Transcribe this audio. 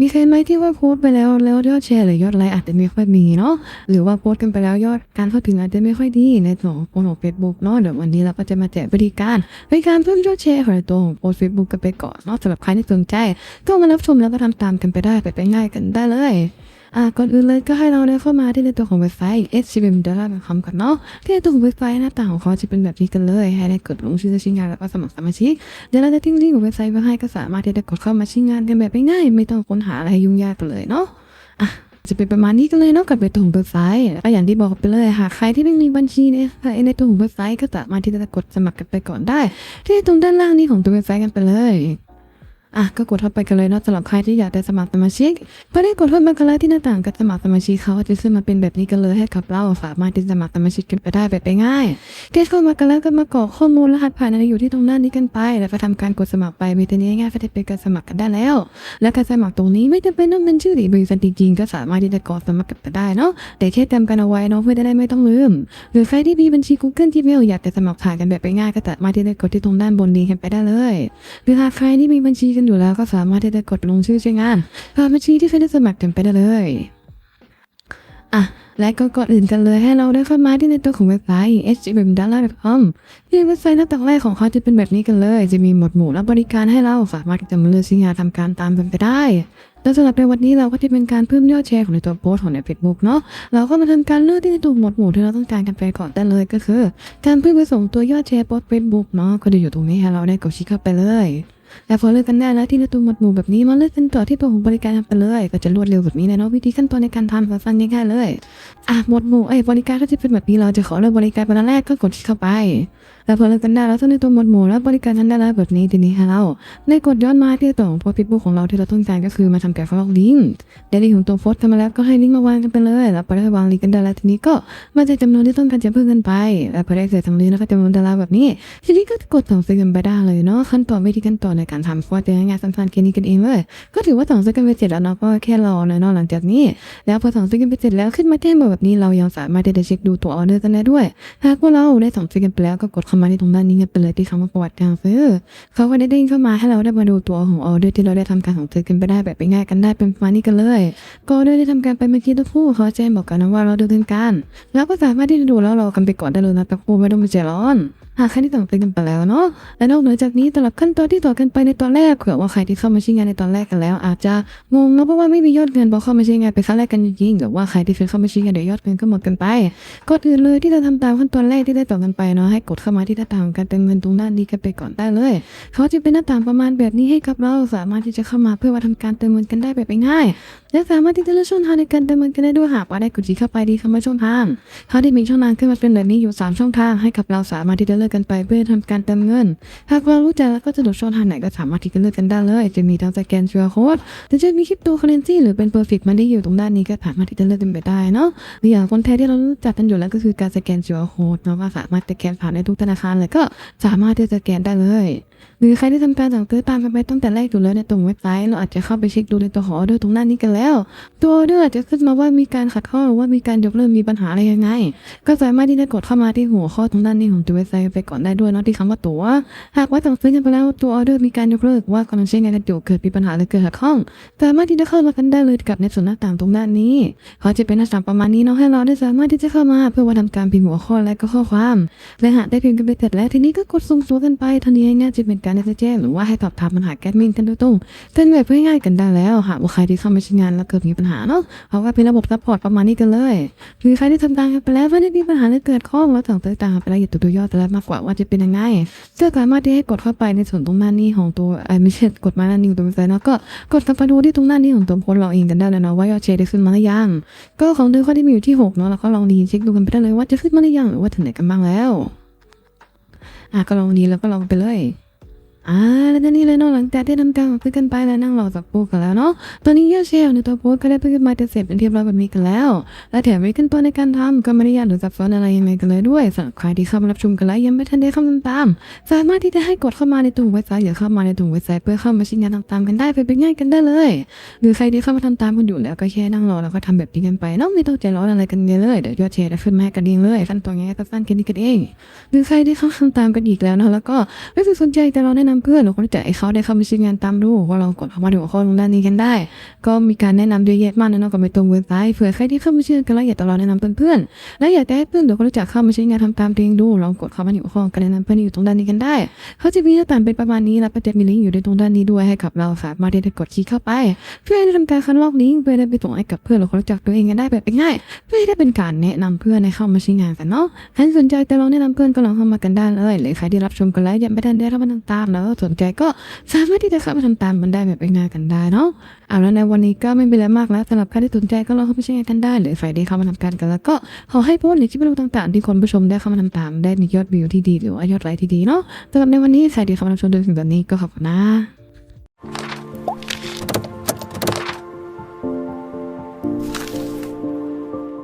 มีใครไหมที่ว่าโพสไปแล้วแล้วยอดแชร์หรือยอดไลค์อาจจะไม่ค่อยมีเนาะหรือว่าโพสกันไปแล้วยอดการเข้าถึงอาจจะไม่ค่อยดีในส่วนของโพสเฟซบุ๊กเนาะเดี๋ยววันนี้เราก็จะมาแจกบริการบริการเพิ่มยอดแชร์ของตัวของโพสเฟซบุ๊กกันไปก่อนเนาะสำหรับใครที่สนใจ ก็มารับชมแล้วก็ทำตามกันไปได้ไปไปง่ายกันได้เลย อะก่อนอื่นเลยก็ให้เราได้เข้ามาที่ในตัวของเว็บไซต์ s c b m d a t a c o m ก่อนเนาะที่ในตัวของเว็บไซต์หน้าต่างของเขาจะเป็นแบบนี้กันเลยให้ได้กดลงชื่อชิ้นงานแล้วก็สมัครสมาชิกเดี๋ยวเราจะทิ้งลิงก์ของเว็บไซต์ไว้ให้ก็สามารถที่จะกดเข้ามาชิ้นงานกันแบบง่ายๆไม่ต้องค้นหาอะไรยุ่งยากกันเลยเนาะอะจะเป็นประมาณนี้กันเลยเนาะกับในตัวของเว็บไซต์ก็อย่างที่บอกไปเลยหากใครที่ไม่มีบัญชีในในตัวของเว็บไซต์ก็สามารถที่จะกดสมัครกันไปก่อนได้ ที่ตรงด้านล่างนี้ของตัวเว็บไซต์กันไปเลย อะก็กดเข้าไปกันเลยเนาะสำหรับใครที่อยากได้สมัครสมาชิกพอได้กดเข้ามากันแล้วที่หน้าต่างกับสมัครสมาชิกเขาจะขึ้นมาเป็นแบบนี้กันเลยให้กับเราสามารถที่สมัครสมาชิกกันไปได้แบบง่ายเกสเข้ามากันแล้วก็มากรอกข้อมูลรหัสผ่านอะไรอยู่ที่ตรงหน้านี้กันไป แล้วก็ทำการกดสมัครไปมีตัวนี้ง่ายๆก็จะเป็นการสมัครกันได้แล้ว และการสมัครตรงนี้ไม่จำเป็นต้องเป็นชื่อหรือบริษัทจริงๆก็สามารถที่จะกดสมัครกันไปได้เนาะแต่แค่จำกันเอาไว้เนาะเพื่อจะได้ไม่ต้องลืม หรือใครที่มีบัญชี Google Gmail อยากจะสมัครผ่านกันแบบง่ายก็สามารถที่จะกดที่ตรงด้านบนนี้กันไปได้เลย หรือหากใครที่มีบัญชีกันอยู่แล้วก็สามารถที่จะกดลงชื่อใช้งานผ่านบัญชีที่เคยได้สมัครกันไปได้เลยอะและก็ก่อนอื่นกันเลยให้เราได้เข้ามาที่ในตัวของเว็บไซต์ h m d a l a c o m ที่เว็บไซต์หน้าต่างแรกของเขาจะเป็นแบบนี้กันเลย จะมีหมวดหมู่และบริการให้เราสามารถจะมาเลือกชิ้งานทำการตามกันไปได้แล้วสำหรับในวันนี้เราก็จะเป็นการเพิ่มยอดแชร์ของในตัวโพสต์ของใน Facebook เนาะเราก็มาทำการเลือกที่ในตัวหมวดหมู่ที่เราต้องการกันไปก่อนได้เลยก็คือ การเพิ่มไปส่งตัวยอดแชร์โพสต์ Facebook เนาะก็จะอยู่ตรงนี้ให้เราได้กดคลิกเข้าไปเลย และพอเลือกกันได้แล้วที่ในตัวหมวดหมู่แบบนี้มาเลือกเป็นตัวที่ตัวของบริการทำไปเลย ก็จะรวดเร็วแบบนี้นะเนาะวิธีขั้นตอนในการทำสั้นๆง่ายๆเลยอะหมวดหมู่ไอ้บริการก็จะเป็นแบบนี้เราจะขอเลือกบริการเป็นอันแรกก็กดเข้าไป แล้วพอเลือกกันได้แล้วทั้งในตัวหมดหมู่และบริการนั้นได้แล้วแบบนี้ทีนี้ให้เราได้กดย้อนมาที่ตัวของโพสต์เฟซบุ๊กของเราที่เราต้องการก็คือมาทำการฟอลลิงก์ได้ลิงก์ของตัวโพสทำมาแล้วก็ให้ลิงก์มาวางกันไปเลยแล้วพอได้วางลิงก์กันได้แล้วทีนี้ก็มาจากจำนวนที่ต้องการจะเพิ่มกันไปแล้วพอได้เสร็จทำลิงก์แล้วก็จำนวนดาราแบบนี้ทีนี้ก็กดสั่งซื้อกันไปได้เลยเนาะขั้นตอนวิธีขั้นตอนในการทำก็จะง่ายๆสั้นๆแค่นี้กันเองเลยก็ถือว่าสั่งซื้อกันไปเสร็จแล้วเนาะก็แค่รอเนาะหลังจากนี้ แล้วพอสั่งซื้อกันไปเสร็จแล้วขึ้นมาแจ้งแบบนี้เรายังสามารถที่จะเช็คดูตัวออเดอร์กันได้ด้วย หากว่าเราได้สั่งซื้อกันไปแล้วก็กดามาที่ตรงด้านนี้กันไปเลยที่คำว่าประวัติการซื้อเขาก็ได้ด้งเข้ามาให้เราได้มาดูตัวของออเดอร์ที่เราได้ทำการสั่งซื้อกันไปได้แบบง่ายกันได้เป็นประมาณนี้กันเลยก็ออเดอร์ได้ทำการไปเมื่อกี้ตัวผู้เขาแจ้งบอกกันนะว่าเราดูเนินการแล้วก็สามารถที่จะดูแล้วเรากันไปก่อนได้เลยนะตะคูไม่ต้องไปเจร้อน หากใครที่สั่งซื้อกันไปแล้วเนาะและนอกเหนือจากนี้สำหรับขั้นตอนที่ต่อกันไปในตอนแรกเผื่อว่าใครที่เข้ามาใช้งานในตอนแรกกันแล้ว อาจจะงงเนาะเพราะว่าไม่มียอดเงินพอเข้ามาใช้งานไปครั้งแรกกันจริงๆหรือว่าใครที่เคยเข้ามาใช้งานเดี๋ยวยอดเงินก็หมดกันไปก็ถือเลยที่จะทำตามขั้นตอนแรกที่ได้ต่อกันไปเนาะให้กดเข้ามาที่หน้าต่างการเติมเงินตรงด้านนี้กันไปก่อนได้เลยเขาจะเป็นหน้าต่างประมาณแบบนี้ให้กับเราสามารถที่จะเข้ามาเพื่อว่าทำการเติมเงินกันได้แบบง่าย และสามารถที่จะเลือกช่องทางในการเติมเงินกันได้ด้วยหากว่าได้กดเข้าไปที่คำว่าช่องทางเขาได้มีช่องทางขึ้นมาเป็นแบบนี้อยู่ 3 ช่องทางให้กับเราสามารถที่จะเลือกกันไปเพื่อทำการเติมเงิน หากเรารู้จักแล้วก็จะดดช่องทางไหนก็สามารถที่จะเลือกกันได้เลย จะมีทั้งสแกน QR code หรือจะมีคริปโตเคอเรนซีหรือเป็น perfect money อยู่ตรงด้านนี้ก็สามารถที่จะเลือกกันไปได้เนาะหรืออย่างคนแท้ที่เรารู้จักกันอยู่แล้วก็คือการสแกน QR code เนาะว่าสามารถสแกนผ่านได้ทุกธนาคารเลยก็สามารถที่จะสแกนได้เลยหรือใครที่ทำการสั่งซื้อตามไปตั้งแต่แรกอยู่แล้วในตรงเว็บไซต์เราอาจจะเข้าไปเช็คดูในตัวของออเดอร์ตรงหน้านี้กันแล้ว ตัวออเดอร์อาจจะขึ้นมาว่ามีการขัดข้องหรือว่ามีการยกเลิกมีปัญหาอะไรยังไง ก็สามารถที่จะกดเข้ามาที่หัวข้อตรงด้านนี้ของตัวเว็บไซต์ไปก่อนได้ด้วยเนาะที่คำว่าตัวหากว่าสั่งซื้อกันไปแล้วตัวออเดอร์มีการยกเลิกว่ากำลังใช้งานกันอยู่เกิดมีปัญหาหรือเกิดขัดข้องสามารถที่จะเข้ามากันได้เลยกับในส่วนหน้าต่างตรงด้านนี้เขาจะเป็นหน้าต่างประมาณนี้เนาะให้เราได้สามารถที่จะเข้ามาเพื่อว่าทำการพิมพ์หัวข้อและก็ข้อความ และหากได้พิมพ์กันไปเสร็จแล้วทีนี้ก็กดส่งตัวกันไปทันทีง่ายๆจะเป็นการได้แจ้งหรือว่าให้สอบถามปัญหาแกดมินกันโดยตรงเป็นแบบง่ายๆกันได้แล้ว หากว่าใครที่เข้ามาใช้งานแล้วเกิดมีปัญหาเนาะเขาก็เป็นระบบซัพพอร์ตประมาณนี้กันเลยหรือใครที่ทำตามกันไปแล้วไม่ได้มีปัญหาหรือเกิดข้องแล้วต่างๆตางๆไปล้วอย่าตัวตัวยอแต่ละมากกว่าว่าจะเป็นยังไงก็สามารถที่ให้กดเข้าไปในส่วนตรงหน้านี้ของตัวไอ้ไม่ใช่กดมาหน้านี้ของตัวเว็บไซต์เนาะก็กดเข้าไปดูที่ตรงหน้านี้ของตัวโพสเราเองกันได้เลยเนาะว่ายอดแชร์ได้ขึ้นมาหรือยังก็ของเดือนข้อที่มีอยู่ที่หกเนาะแล้วก็ลองดีเช็คดูกันไปได้เลยว่าจะขึ้นมาหรือยังหรือว่าถึงไหนกันบ้างแล้วอะก็ลองดีแล้วก็ลองไปเลย อ่าแล้วนี่เลยเนาะหลังจากที่ทำการซื้อกันไปแล้วนั่งรอสักครู่กันแล้วเนาะตอนนี้ยอดแชร์ในตัวโพสก็ได้เพิ่มมาเสร็จเป็นที่เรียบร้อยแบบนี้กันแล้ว และแถมไม่ขึ้นตัวในการทำก็ไม่ได้ยากหรือซับซ้อนอะไรยังไงกันเลยด้วยสำหรับใครที่เข้ามารับชมกันแล้วยังไม่ทันได้เข้ามาตาม สามารถที่จะให้กดเข้ามาในตัวเว็บไซต์หรือเข้ามาในตัวเว็บไซต์เพื่อเข้ามาชิ้นงานต่างๆกันได้ไปเป็นง่ายกันได้เลย หรือใครที่เข้ามาทำตามกันอยู่แล้วก็แค่นั่งรอแล้วก็ทำแบบนี้กันไปเนาะไม่ต้องใจร้อนอะไรกันเลยเดี๋ยวยอดแชร์จะขึ้นมาให้กันเองเลยขั้นตอนง่ายๆสั้นๆแค่นี้กันเอง หรือใครที่เข้าทำตามกันอีกแล้วนะแล้วก็ไม่สนใจแต่เราแนะนำเพื่อนหรือคนรู้จักไอเขาได้เข้ามาใช้งานตามรูว่าเรากดเข้ามาถึงข้อตรงด้านนี้กันได้ ก็มีการแนะนำเยอะแยะมากนะเนาะกับในตรงเว็บไซต์เผื่อใครที่เข้ามาชื่อกันแล้วอยากจะลองแนะนำเพื่อนๆและอยากจะให้เพื่อนหรือคนรู้จักเข้ามาใช้งานทำตามตัวเองดูลองกดเข้ามาถึงข้อการแนะนำเพื่อนอยู่ตรงด้านนี้กันได้เขาจะมีหน้าต่างเป็นประมาณนี้แล้วก็จะมีลิงก์อยู่ในตรงด้านนี้ด้วยให้กับเราสามารถที่จะกดคลิกเข้าไป เพื่อทำการคัดลอกลิงก์เพื่อได้ไปส่งให้กับเพื่อนหรือคนรู้จักตัวเองกันได้แบบง่ายเพื่อให้ได้เป็นการแนะนำเพื่อนให้เข้ามาใช้งานกันเนาะใครสนใจจะลองแนะนำเพื่อนก็ลองเข้ามากันได้เลยหรือใครที่รับชมกันแล้วยังไม่ได้ได้รับมาทำตามแล้วสนใจก็สามารถที่จะเข้ามาทำตามมันได้แบบง่ายๆกันได้เนาะเอาแล้วในวันนี้ก็ไม่เป็นไรมากแล้วสำหรับใครที่สนใจก็ลองเข้ามาใช้งานกันได้หรือใครที่เข้ามาทำการกันแล้วก็ขอให้โพสต์ในคลิปวิดีโอต่างๆ ที่คนผู้ชมได้เข้ามาทำตามได้มียอดวิวที่ดีหรือว่ายอดไลค์ที่ดีเนาะสำหรับในวันนี้ใครที่เข้ามาชมจนถึงตอนนี้ก็ขอบคุณนะ